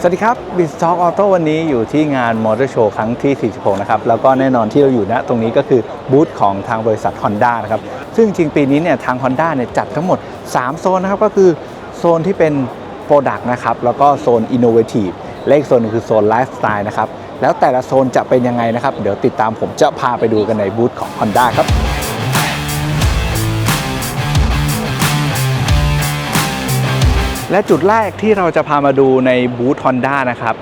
สวัสดีครับ b i z Talk Auto วันนี้อยู่ที่งานมอเตอร์โชว์ครั้งที่ 46 นะครับ แล้วก็แน่นอนที่เราอยู่ณตรงนี้ก็คือบูธของทางบริษัท Honda นะครับ ซึ่งจริงปีนี้เนี่ยทาง Honda เนี่ยจัดทั้งหมด 3 โซนนะครับ ก็คือโซนที่เป็น Product นะครับ แล้วก็โซน Innovative และอีกโซนนึงคือโซน Lifestyle นะครับ แล้วแต่ละโซนจะเป็นยังไงนะครับ เดี๋ยวติดตามผมจะพาไปดูกันในบูธของ Honda ครับ และจุดแรกที่เราจะพามาดูในบูธ Honda นะครับ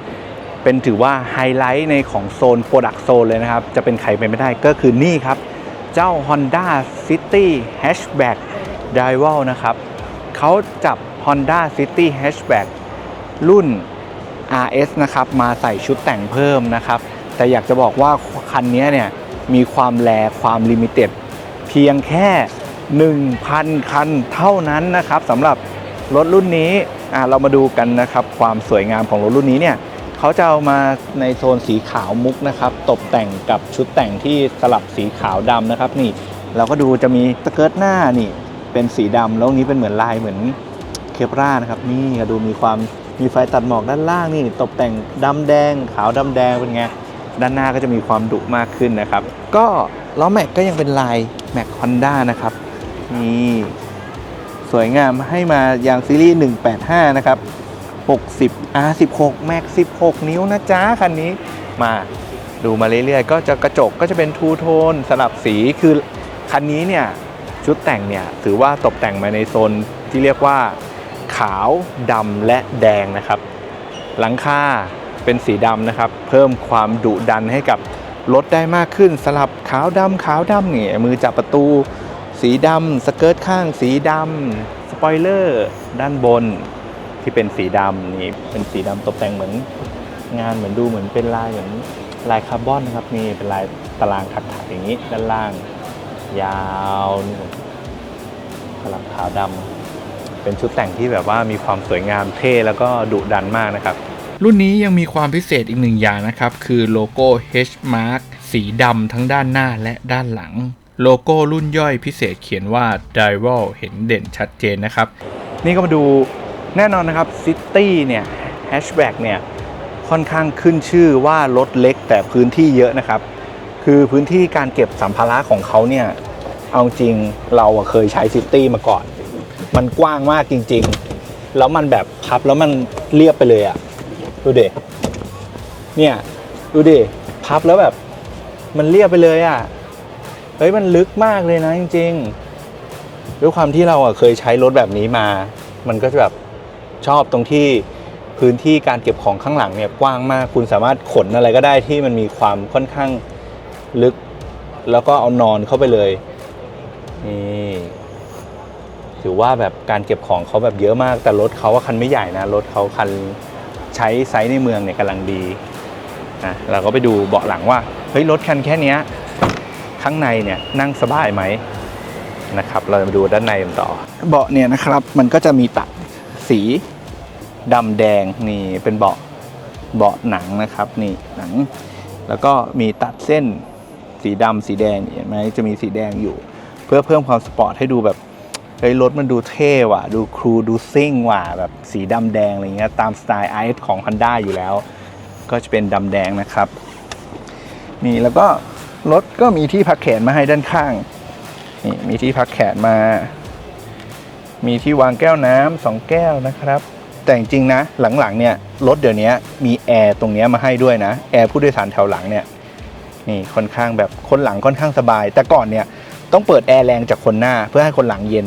เป็นถือว่าไฮไลท์ในของโซน Product Zone เลยนะครับ จะเป็นใครไปไม่ได้ก็คือนี่ครับ เจ้า Honda City Hatchback d i v a l นะครับเขาจับ Honda City Hatchback รุ่น RS นะครับมาใส่ชุดแต่งเพิ่มนะครับ แต่อยากจะบอกว่าคันนี้เนี่ยมีความแรความลิมิเต็ดเพียงแค่ 1,000 คันเท่านั้นนะครับสำหรับ รถรุ่นนี้เรามาดูกันนะครับความสวยงามของรถรุ่นนี้เนี่ยเขาจะเอามาในโซนสีขาวมุกนะครับ ตกแต่งกับชุดแต่งที่สลับสีขาวดำนะครับ นี่เราก็ดูจะมีสเกิร์ตหน้านี่ เป็นสีดำแล้วนี้เป็นเหมือนลายเหมือนเคปรานะครับ นี่ก็ดูมีความมีไฟตัดหมอกด้านล่างนี่ ตกแต่งดำแดง ขาวดำแดงเป็นไงด้านหน้าก็จะมีความดุมากขึ้นนะครับ ก็ล้อแม็กก็ยังเป็นลายแม็กฮอนด้านะครับนี่ วยงามให้มาอย่างซีรีส์ 185 นะครับ 60 R16 แม็ก16 นิ้วนะจ๊ะ คันนี้มาดูมาเรื่อยๆ ก็จะกระจกก็จะเป็นทูโทนสลับสีคือคันนี้เนี่ยชุดแต่งเนี่ยถือว่าตกแต่งมาในโซนที่เรียกว่าขาวดำและแดงนะครับ หลังคาเป็นสีดำนะครับ เพิ่มความดุดันให้กับรถได้มากขึ้นสลับขาวดำขาวดำเนี่ยมือจับประตู สีดำสเกิร์ตข้างสีดำสปอยเลอร์ด้านบนที่เป็นสีดำนี่เป็นสีดำตกแต่งเหมือนงานเหมือนดูเหมือนเป็นลายเหมือนลายคาร์บอนนะครับนี่เป็นลายตารางถักๆอย่างนี้ด้านล่าง ยาวนี่สลับขาวดำเป็นชุดแต่งที่แบบว่ามีความสวยงามเท่แล้วก็ดุดันมากนะครับ รุ่นนี้ยังมีความพิเศษอีกหนึ่งอย่างนะครับ คือโลโก้ H Mark สีดำทั้งด้านหน้าและด้านหลัง โลโก้รุ่นย่อยพิเศษเขียนว่า d i v a l เห็นเด่นชัดเจนนะครับ นี่ก็มาดูแน่นอนนะครับ City เนี่ย Hatchback เนี่ยค่อนข้างขึ้นชื่อว่ารถเล็กแต่พื้นที่เยอะนะครับ คือพื้นที่การเก็บสัมภาระของเขาเนี่ย เอาจริงเราเคยใช้ซิตี้มาก่อน มันกว้างมากจริง ๆ แล้วมันแบบพับแล้วมันเรียบไปเลยอะดูเดเนี่ยดูดิพับแล้วแบบมันเรียบไปเลยอะ เฮ้ยมันลึกมากเลยนะจริง ๆ ด้วยความที่เราอะเคยใช้รถแบบนี้มา มันก็จะแบบชอบตรงที่พื้นที่การเก็บของข้างหลังเนี่ยกว้างมาก คุณสามารถขนอะไรก็ได้ที่มันมีความค่อนข้างลึก แล้วก็เอานอนเข้าไปเลยนี่ถือว่าแบบการเก็บของเขาแบบเยอะมาก แต่รถเขาว่าคันไม่ใหญ่นะรถเขาคันใช้ไซส์ในเมืองเนี่ยกำลังดีนะเราก็ไปดูเบาะหลังว่าเฮ้ยรถคันแค่เนี้ย ข้างในเนี่ยนั่งสบายไหมนะครับ เราจะมาดูด้านในกันต่อ เบาะเนี่ยนะครับ มันก็จะมีตัดสีดำแดงนี่เป็นเบาะเบาะหนังนะครับนี่หนัง แล้วก็มีตัดเส้นสีดำสีแดงเห็นไหมจะมีสีแดงอยู่ เพื่อเพิ่มความสปอร์ตให้ดูแบบเฮ้ยรถมันดูเท่ว่ะ ดูครูดูซิ่งว่ะแบบสีดำแดงอะไรเงี้ยตามสไตล์ i อซ์ของ Honda อยู่แล้ว ก็จะเป็นดำแดงนะครับ นี่แล้วก็ รถก็มีที่พักแขนมาให้ด้านข้างนี่มีที่พักแขนมา มีที่วางแก้วน้ำสองแก้วนะครับ แต่จริงๆนะหลังๆเนี่ยรถเดี๋ยวนี้มีแอร์ตรงเนี้ยมาให้ด้วยนะแอร์ผู้โดยสารแถวหลังเนี่ยนี่ค่อนข้างแบบคนหลังค่อนข้างสบาย แต่ก่อนเนี่ยต้องเปิดแอร์แรงจากคนหน้าเพื่อให้คนหลังเย็น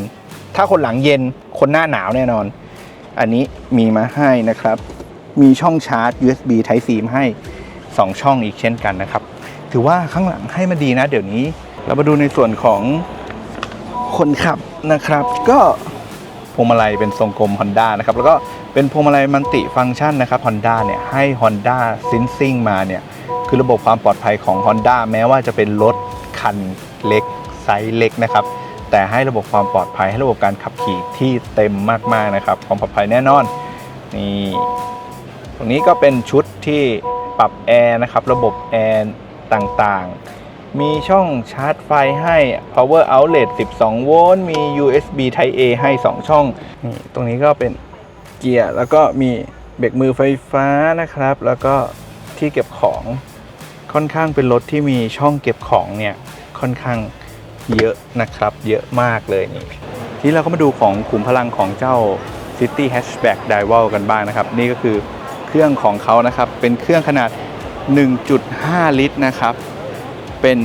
ถ้าคนหลังเย็นคนหน้าหนาวแน่นอน อันนี้มีมาให้นะครับ มีช่องชาร์จ USB Type C มาให้ 2 ช่องอีกเช่นกันนะครับ ถือว่าข้างหลังให้มาดีนะ เดี๋ยวนี้ เรามาดูในส่วนของคนขับนะครับ ก็พวงมาลัยเป็นทรงกลม Honda นะครับ แล้วก็เป็นพวงมาลัยมัลติฟังก์ชันนะครับ Honda เนี่ยให้ Honda Sensing มาเนี่ยคือระบบความปลอดภัยของ Honda แม้ว่าจะเป็นรถคันเล็กไซส์เล็กนะครับแต่ให้ระบบความปลอดภัยให้ระบบการขับขี่ที่เต็มมากๆนะครับ ความปลอดภัยแน่นอนนี่ตรงนี้ก็เป็นชุดที่ปรับแอร์นะครับ ระบบแอร์ ต่างๆ มีช่องชาร์จไฟให้ power outlet 12 โวลต์ มี USB Type A ให้ 2 ช่อง นี่ตรงนี้ก็เป็นเกียร์ แล้วก็มีเบรกมือไฟฟ้านะครับ แล้วก็ที่เก็บของค่อนข้างเป็นรถที่มีช่องเก็บของเนี่ยค่อนข้างเยอะนะครับ เยอะมากเลยนี่ทีนี้เราก็มาดูของขุมพลังของเจ้า City Hatchback d i v a l กันบ้างนะครับ นี่ก็คือเครื่องของเขานะครับ เป็นเครื่องขนาด 1.5 ลิตรนะครับ เป็น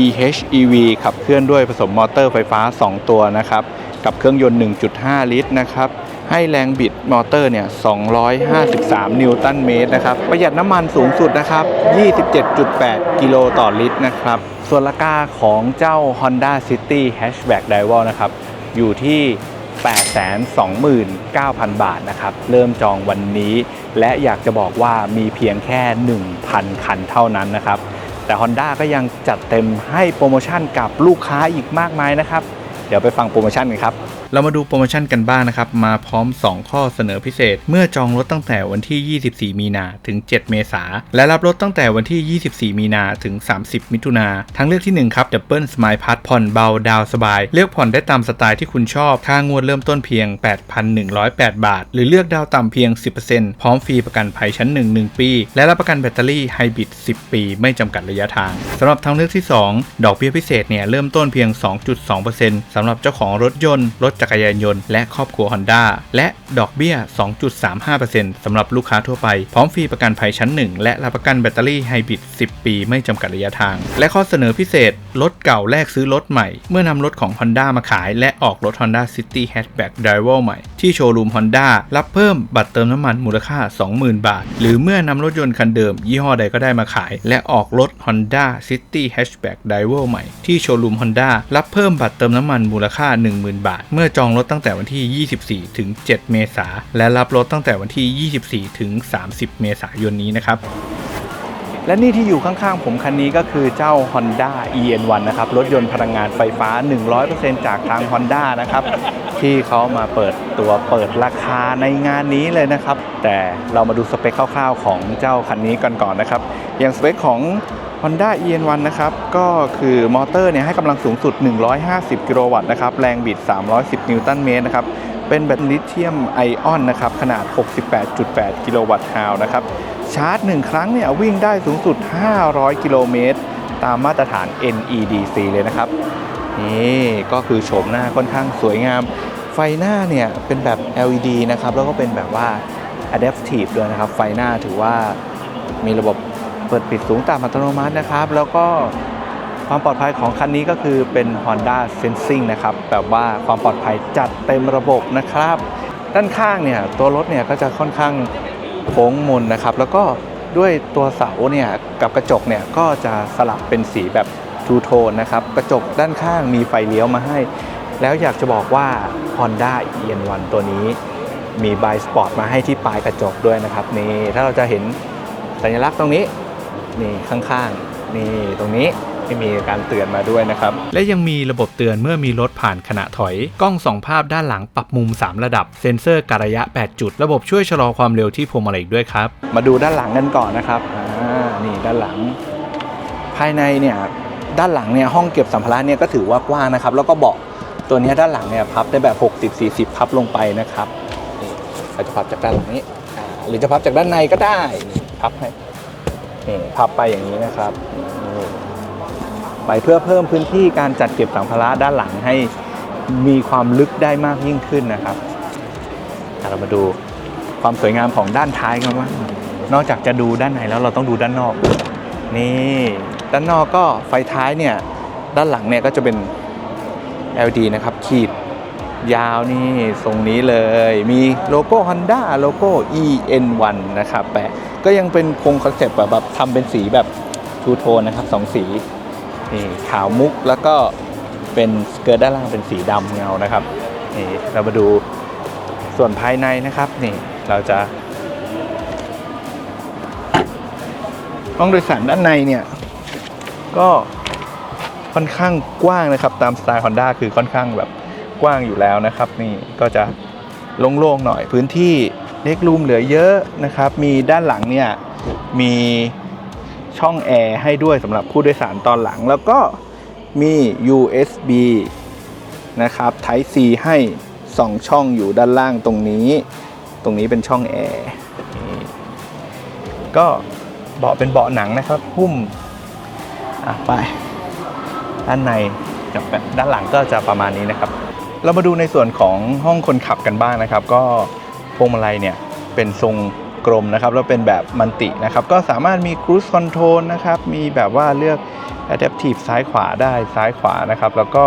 EHEV ขับเคลื่อนด้วยผสมมอเตอร์ไฟฟ้า 2 ตัวนะครับ กับเครื่องยนต์ 1.5 ลิตรนะครับ ให้แรงบิดมอเตอร์เนี่ย 253 นิวตันเมตรนะครับ ประหยัดน้ำมันสูงสุดนะครับ 27.8 กิโลต่อลิตรนะครับ ส่วนราคาของเจ้า Honda City Hatchback d i v a l นะครับ อยู่ที่ 829,000 บาทนะครับ เริ่มจองวันนี้ และอยากจะบอกว่ามีเพียงแค่ 1,000 คันเท่านั้นนะครับ แต่ Honda ก็ยังจัดเต็มให้โปรโมชั่นกับลูกค้าอีกมากมายนะครับ เดี๋ยวไปฟังโปรโมชั่นกันครับ เรามาดูโปรโมชั่นกันบ้างนะครับ มาพร้อม 2 ข้อเสนอพิเศษ เมื่อจองรถตั้งแต่วันที่ 24 มีนาถึง 7 เมษาและรับรถตั้งแต่วันที่ 24 มีนาถึง 30 มิถุนาทางเลือกที่ 1 ครับดับเบิลสมายพัทผ่อนเบาดาวสบาย เลือกผ่อนได้ตามสไตล์ที่คุณชอบค่างวดเริ่มต้นเพียง 8,108 บาท หรือเลือกดาวต่ำเพียง 10%พร้อมฟรีประกันภัยชั้น 1 1 ปี และรับประกันแบตเตอรี่ไฮบริด 10 ปี ไม่จำกัดระยะทางสำหรับทางเลือกที่ 2 ดอกเบี้ยพิเศษเนี่ยเริ่มต้นเพียง 2.2%สำหรับเจ้าของรถยนต์รถจักรยานยนต์และครอบครัว Honda และดอกเบี้ย 2.35%สำหรับลูกค้าทั่วไป พร้อมฟรีประกันภัยชั้น 1 และรับประกันแบตเตอรี่ไฮบริด 10 ปี ไม่จำกัดระยะทาง และข้อเสนอพิเศษ รถเก่าแลกซื้อรถใหม่ เมื่อนำรถของ Honda มาขาย และออกรถ Honda City Hatchback d r i v e r ใหม่ ที่โชว์รูม Honda รับเพิ่มบัตรเติมน้ำมันมูลค่า 20,000 บาท หรือเมื่อนำรถยนต์คันเดิม ยี่ห้อใดก็ได้มาขาย และออกรถ Honda City Hatchback d r i v e r ใหม่ ที่โชว์รูม Honda รับเพิ่มบัตรเติมน้ำมันมูลค่า 10,000 บาท เมื่อจองรถตั้งแต่วันที่ 24 ถึง 7 เมษาและรับรถตั้งแต่วันที่ 24 ถึง 30 เมษายนนี้นะครับและนี่ที่อยู่ข้างๆ ผมคันนี้ก็คือเจ้า Honda EN1 นะครับ รถยนต์พลังงานไฟฟ้า 100%จากทาง Honda นะครับ ที่เขามาเปิดตัวเปิดราคาในงานนี้เลยนะครับ แต่เรามาดูสเปคคร่าวๆ ของเจ้าคันนี้กันก่อนนะครับ อย่างสเปคของ Honda EN1 นะครับ ก็คือมอเตอร์เนี่ยให้กำลังสูงสุด 150 กิโลวัตต์นะครับ แรงบิด 310 นิวตันเมตรนะครับ เป็นแบตลิเธียมไอออนนะครับ ขนาด 68.8 กิโลวัตต์ฮาวนะครับ ชาร์จ 1 ครั้งเนี่ยวิ่งได้สูงสุด 500 กิโลเมตร ตามมาตรฐาน NEDC เลยนะครับ นี่ก็คือโฉมหน้าค่อนข้างสวยงาม ไฟหน้าเนี่ยเป็นแบบ LED นะครับ แล้วก็เป็นแบบว่า adaptive ด้วยนะครับ ไฟหน้าถือว่ามีระบบ เปิดปิดสูงต่ำอัตโนมัตินะครับ แล้วก็ความปลอดภัยของคันนี้ก็คือเป็น Honda Sensing นะครับแบบว่าความปลอดภัยจัดเต็มระบบนะครับ ด้านข้างเนี่ยตัวรถเนี่ยก็จะค่อนข้างโค้งมนนะครับ แล้วก็ด้วยตัวเสาเนี่ยกับกระจกเนี่ยก็จะสลับเป็นสีแบบทูโทนนะครับ กระจกด้านข้างมีไฟเลี้ยวมาให้ แล้วอยากจะบอกว่า Honda EN1 ตัวนี้มีไบสปอร์ตมาให้ที่ปลายกระจกด้วยนะครับนี่ถ้าเราจะเห็นสัญลักษณ์ตรงนี้ นี่ข้างๆ นี่ตรงนี้ที่มีการเตือนมาด้วยนะครับ และยังมีระบบเตือนเมื่อมีรถผ่านขณะถอย กล้องส่องภาพด้านหลังปรับมุม 3 ระดับ เซ็นเซอร์การระยะ 8 จุด ระบบช่วยชะลอความเร็วที่พวงมาลัยอีกด้วยครับ มาดูด้านหลังกันก่อนนะครับ อ่า นี่ด้านหลัง ภายในเนี่ยด้านหลังเนี่ยห้องเก็บสัมภาระเนี่ยก็ถือว่ากว้างนะครับ แล้วก็เบาะตัวเนี้ยด้านหลังเนี่ยพับได้แบบ 60 40 พับลงไปนะครับ นี่เราจะพับจากด้านหลังนี้อ่าหรือจะพับจากด้านในก็ได้นี่พับให้ นี่พับไปอย่างนี้นะครับไปเพื่อเพิ่มพื้นที่การจัดเก็บสัมภาระด้านหลังให้มีความลึกได้มากยิ่งขึ้นนะครับอะเรามาดูความสวยงามของด้านท้ายกันว่านอกจากจะดูด้านในแล้วเราต้องดูด้านนอก นี่ด้านนอกก็ไฟท้ายเนี่ยด้านหลังเนี่ยก็จะเป็น LED นะครับขีด ยาวนี่ทรงนี้เลย มีโลโก้ Honda โลโก้ EN1 นะครับแปะก็ยังเป็นคงคอนเซ็ปต์แบบแบบทำเป็นสีแบบทูโทนนะครับสองสีนี่ขาวมุกแล้วก็เป็นสเกิร์ตด้านล่างเป็นสีดำเงานะครับนี่เรามาดูส่วนภายในนะครับนี่เราจะห้องโดยสารด้านในเนี่ยก็ค่อนข้างกว้างนะครับตามสไตล์ Honda คือค่อนข้างแบบ กว้างอยู่แล้วนะครับ นี่ก็จะโล่งๆหน่อยพื้นที่เล็กรูมเหลือเยอะนะครับ มีด้านหลังเนี่ยมีช่องแอร์ให้ด้วยสำหรับผู้โดยสารตอนหลัง แล้วก็มี USB นะครับ Type C ให้ 2 ช่องอยู่ด้านล่างตรงนี้ ตรงนี้เป็นช่องแอร์ก็เบาะเป็นเบาะหนังนะครับ หุ้มไป ด้านในกับด้านหลังก็จะประมาณนี้นะครับ เรามาดูในส่วนของห้องคนขับกันบ้างนะครับ ก็พวงมาลัยเนี่ยเป็นทรงกลมนะครับแล้วเป็นแบบมันตินะครับ ก็สามารถมี cruise control นะครับ มีแบบว่าเลือก adaptive ซ้ายขวาได้ซ้ายขวานะครับ แล้วก็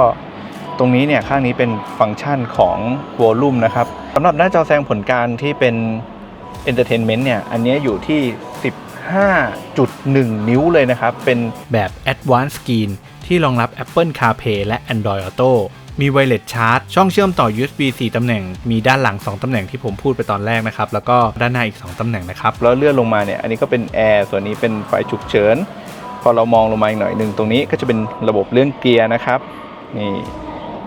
ตรงนี้เนี่ยข้างนี้เป็นฟังก์ชันของ volume นะครับสำหรับหน้าจอแสดงผลการที่เป็น entertainment เนี่ย อันนี้อยู่ที่ 15.1 นิ้วเลยนะครับ เป็นแบบ Advanced Screen ที่รองรับ Apple CarPlay และ Android Auto มี Wireless Charge ช่องเชื่อมต่อ USB 4 ตำแหน่ง มีด้านหลัง 2 ตำแหน่งที่ผมพูดไปตอนแรกนะครับ แล้วก็ด้านหน้าอีก 2 ตำแหน่งนะครับ แล้วเลื่อนลงมาเนี่ย อันนี้ก็เป็นแอร์ส่วนนี้เป็นไฟฉุกเฉิน พอเรามองลงมาอีกหน่อยหนึ่งตรงนี้ก็จะเป็นระบบเรื่องเกียร์นะครับ นี่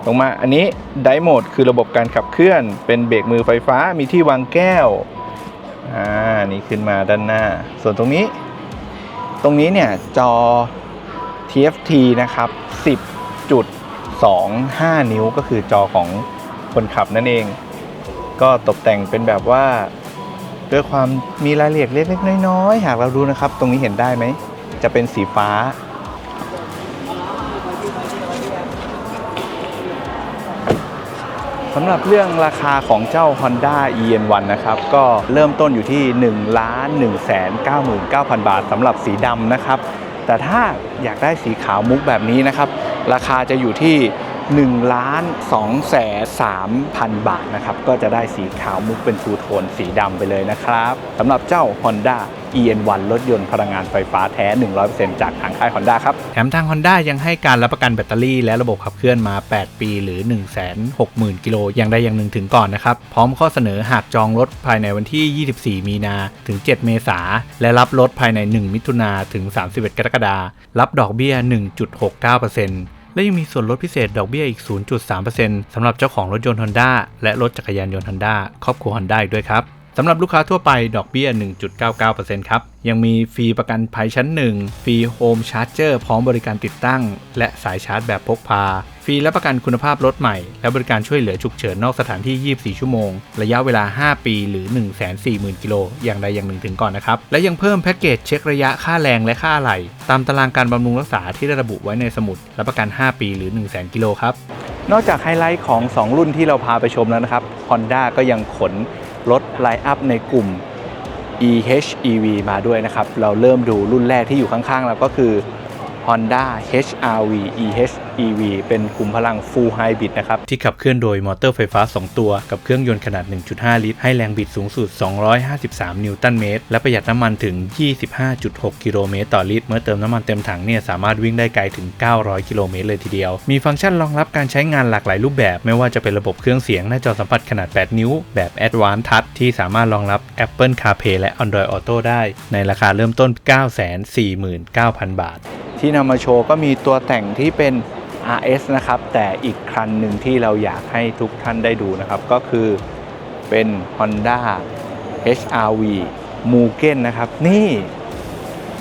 ลงมาอันนี้ไดโหมดคือระบบการขับเคลื่อน เป็นเบรกมือไฟฟ้า มีที่วางแก้ว อ่า นี่ขึ้นมาด้านหน้า ส่วนตรงนี้ ตรงนี้เนี่ยจอ TFT นะครับ 2 5 นิ้วก็คือจอของคนขับนั่นเอง ก็ตกแต่งเป็นแบบว่าด้วยความมีรายละเอียดเล็กๆน้อยๆหากเราดูนะครับ ตรงนี้เห็นได้ไหม จะเป็นสีฟ้า สำหรับเรื่องราคาของเจ้า Honda EN1 นะครับ ก็เริ่มต้นอยู่ที่ 1 1 9 9 0 0 0 บาทสำหรับสีดำนะครับ แต่ถ้าอยากได้สีขาวมุกแบบนี้นะครับ ราคาจะอยู่ที่ 1ล้าน2แสน3,000 บาทนะครับ ก็จะได้สีขาวมุกเป็นทูโทนสีดำไปเลยนะครับสำหรับเจ้า Honda EN1 รถยนต์พลังงานไฟฟ้าแท้ 100%จากทางค่าย Honda ครับ แถมทาง Honda ยังให้การรับประกันแบตเตอรี่และระบบขับเคลื่อนมา 8 ปีหรือ 160,000 กิโลอย่างใดอย่างหนึ่งถึงก่อนนะครับ พร้อมข้อเสนอหากจองรถภายในวันที่ 24 มีนาถึง 7 เมษาและรับรถภายใน 1 มิถุนาถึง 31 กรกฎาคมรับดอกเบี้ย 1.69% และยังมีส่วนลดพิเศษดอกเบี้ยอีก 0.3%สำหรับเจ้าของรถยนต์ Honda และรถจักรยานยนต์ Honda ครอบครัว Honda อีกด้วยครับสำหรับลูกค้าทั่วไปดอกเบี้ย 1.99%ครับ ยังมีฟรีประกันภัยชั้น 1 ฟรีโฮมชาร์จเจอร์พร้อมบริการติดตั้ง และสายชาร์จแบบพกพา ฟรีและประกันคุณภาพรถใหม่ และบริการช่วยเหลือฉุกเฉินนอกสถานที่ 24 ชั่วโมง ระยะเวลา 5 ปีหรือ 140,000 กิโล อย่างใดอย่างหนึ่งถึงก่อนนะครับ และยังเพิ่มแพ็กเกจเช็คระยะค่าแรงและค่าอะไหล่ตามตารางการบำรุงรักษาที่ได้ระบุไว้ในสมุดรับประกัน 5 ปีหรือ 100,000 กิโลครับ นอกจากไฮไลท์ของ 2 รุ่นที่เราพาไปชมแล้วนะครับ Honda ก็ยังขนรถไลน์อัพในกลุ่ม EHEV มาด้วยนะครับ เราเริ่มดูรุ่นแรกที่อยู่ข้างๆแล้วก็คือ Honda HRV EHEV เป็นกลุ่มพลัง Full Hybrid นะครับ ที่ขับเคลื่อนโดยมอเตอร์ไฟฟ้า 2 ตัว กับเครื่องยนต์ขนาด 1.5 ลิตร ให้แรงบิดสูงสุด 253 นิวตันเมตร และประหยัดน้ำมันถึง 25.6 กิโลเมตรต่อลิตร เมื่อเติมน้ำมันเต็มถังเนี่ยสามารถวิ่งได้ไกลถึง 900 กิโลเมตรเลยทีเดียว มีฟังก์ชันรองรับการใช้งานหลากหลายรูปแบบ ไม่ว่าจะเป็นระบบเครื่องเสียงหน้าจอสัมผัสขนาด 8 นิ้ว แบบ Advanced Touch ที่สามารถรองรับ Apple CarPlay และ Android Auto ได้ ในราคาเริ่มต้น 949,000 บาท ที่นำมาโชว์ก็มีตัวแต่งที่เป็น RS นะครับ แต่อีกคันหนึ่งที่เราอยากให้ทุกท่านได้ดูนะครับ ก็คือเป็น Honda HRV Mugen นะครับ นี่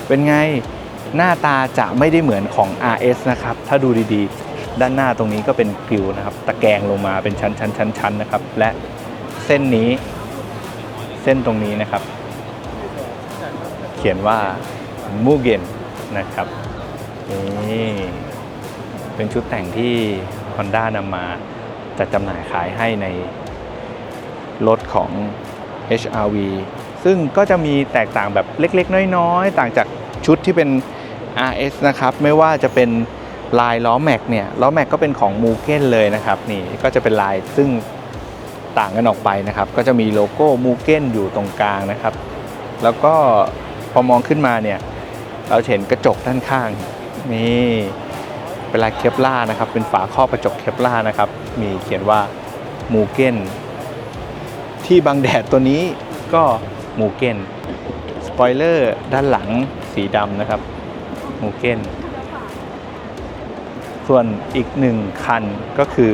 เป็นไงหน้าตาจะไม่ได้เหมือนของ RS นะครับ ถ้าดูดีๆ ด้านหน้าตรงนี้ก็เป็นกริวนะครับ ตะแกรงลงมาเป็นชั้นชั้นชั้นชั้นนะครับ และเส้นนี้เส้นตรงนี้นะครับ เขียนว่า Mugen นะครับ นี่เป็นชุดแต่งที่ Honda นำมาจัดจำหน่ายขายให้ในรถของ HRV ซึ่งก็จะมีแตกต่างแบบเล็กๆ น้อยๆ ต่างจากชุดที่เป็น RS นะครับ ไม่ว่าจะเป็นลายล้อแม็กเนี่ย ล้อแม็กก็เป็นของมูเก้นเลยนะครับ นี่ก็จะเป็นลายซึ่งต่างกันออกไปนะครับ ก็จะมีโลโก้มูเก้นอยู่ตรงกลางนะครับ แล้วก็พอมองขึ้นมาเนี่ย เราเห็นกระจกด้านข้าง นี่เป็นลายเคปล่านะครับ เป็นฝาครอบกระจกเคปล่านะครับ มีเขียนว่ามูเก้นที่บังแดดตัวนี้ก็มูเก้นสปอยเลอร์ด้านหลังสีดำนะครับมูเก้นส่วนอีกหนึ่งคันก็คือ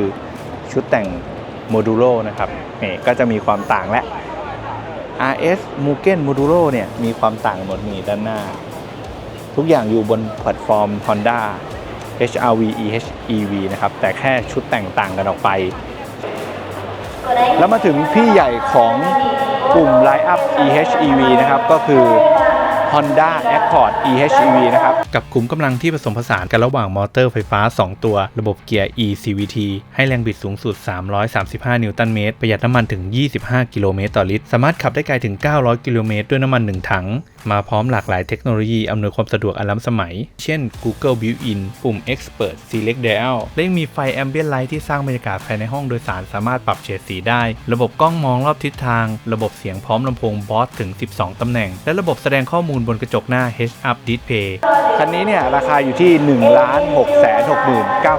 ชุดแต่งโมดูโ o นะครับนี่ก็จะมีความต่างและ RS Mugen Modulo เนี่ยมีความต่างหมดนี่ด้านหน้า ทุกอย่างอยู่บนแพลตฟอร์ม Honda HRV EHEV นะครับ แต่แค่ชุดแต่งต่างกันออกไป แล้วมาถึงพี่ใหญ่ของกลุ่ม Line Up EHEV นะครับ ก็คือ Honda Accord eHEV นะครับ กับขุมกำลังที่ผสมผสานกันระหว่างมอเตอร์ไฟฟ้า 2 ตัว ระบบเกียร์ eCVT ให้แรงบิดสูงสุด 335 นิวตันเมตร ประหยัดน้ำมันถึง 25 กิโลเมตรต่อลิตร สามารถขับได้ไกลถึง 900 กิโลเมตรด้วยน้ำมัน 1 ถังมาพร้อมหลากหลายเทคโนโลยี อำนวยความสะดวกอันล้ำสมัย เช่น Google Built-in ปุ่ม Expert Select Dial และยังมีไฟ Ambient Light ที่สร้างบรรยากาศภายในห้องโดยสารสามารถปรับเฉดสีได้ ระบบกล้องมองรอบทิศทาง ระบบเสียงพร้อมลำโพงบอสถึง 12 ตำแหน่ง และระบบแสดงข้อมูลบนกระจกหน้า Heads Up Display คันนี้เนี่ยราคาอยู่ที่ 1 6 6 9 0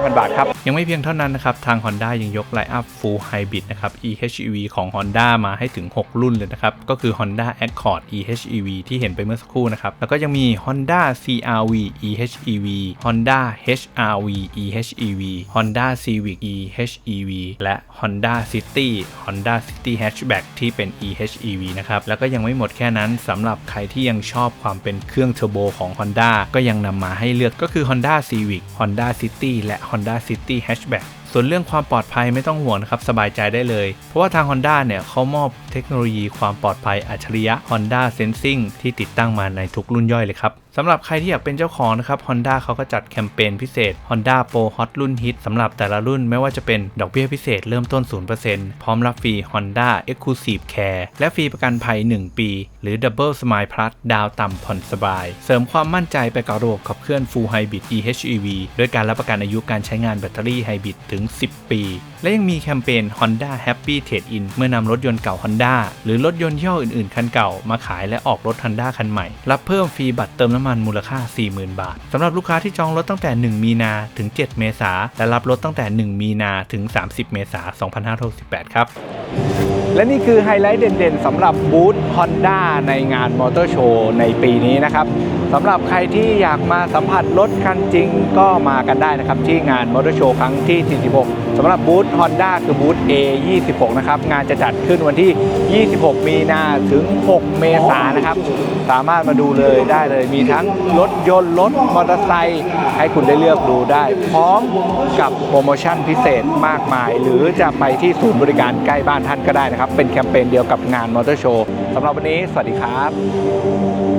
0 0 บาทครับ ยังไม่เพียงเท่านั้นนะครับ ทาง Honda ยังยกไลน์อัพ Full Hybrid นะครับ eHEV ของ Honda มาให้ถึง 6 รุ่นเลยนะครับก็คือ Honda Accord eHEV ที่เห็นไปเมื่อสักครู่นะครับ แล้วก็ยังมี Honda CRV eHEV Honda HRV eHEV Honda Civic eHEV และ Honda City Honda City Hatchback ที่เป็น eHEV นะครับ แล้วก็ยังไม่หมดแค่นั้นสำหรับใครที่ยังชอบความเป็นเครื่องเทอร์โบของ Honda ก็ยังนำมาให้เลือกก็คือ Honda Civic Honda City และ Honda City Hatchback ส่วนเรื่องความปลอดภัยไม่ต้องห่วงนะครับ สบายใจได้เลย เพราะว่าทาง Honda เนี่ยเขามอบเทคโนโลยีความปลอดภัยอัจฉริยะ Honda Sensing ที่ติดตั้งมาในทุกรุ่นย่อยเลยครับสำหรับใครที่อยากเป็นเจ้าของนะครับ Honda เขาก็จัดแคมเปญพิเศษ Honda Pro Hot รุ่นฮิตสำหรับแต่ละรุ่นไม่ว่าจะเป็นดอกเบี้ยพิเศษเริ่มต้น 0%พร้อมรับฟรี Honda Exclusive Care และฟรีประกันภัย 1 ปี หรือ Double Smile Plus ดาวต่ำผ่อนสบาย เสริมความมั่นใจไปกับระบบขับเคลื่อน Full Hybrid eHEV ด้วยการรับประกันอายุการใช้งานแบตเตอรี่ไฮบริดถึง 10 ปี และยังมีแคมเปญ Honda Happy Trade In เมื่อนำรถยนต์เก่า Honda หรือรถยนต์ย่ออื่นๆ คันเก่ามาขายและออกรถ Honda คันใหม่ รับเพิ่มฟรีบัตรเติมน้ำมันมูลค่า 40,000 บาทสำหรับลูกค้าที่จองรถตั้งแต่ 1 มีนาถึง 7 เมษาและรับรถตั้งแต่ 1 มีนาถึง 30 เมษายน2568 ครับ และนี่คือไฮไลท์เด่นๆสำหรับบูธ Honda ในงานมอเตอร์โชว์ในปีนี้นะครับสำหรับใครที่อยากมาสัมผัสรถคันจริงก็มากันได้นะครับที่งานมอเตอร์โชว์ครั้งที่ 46 สำหรับบูธ Honda คือบูธ A26 นะครับ งานจะจัดขึ้นวันที่ 26 มีนาถึง 6 เมษายนนะครับ สามารถมาดูเลยได้เลย มีทั้งรถยนต์รถมอเตอร์ไซค์ให้คุณได้เลือกดูได้ พร้อมกับโปรโมชั่นพิเศษมากมาย หรือจะไปที่ศูนย์บริการใกล้บ้านท่านก็ได้นะครับ เป็นแคมเปญเดียวกับงานมอเตอร์โชว์สำหรับวันนี้ สวัสดีครับ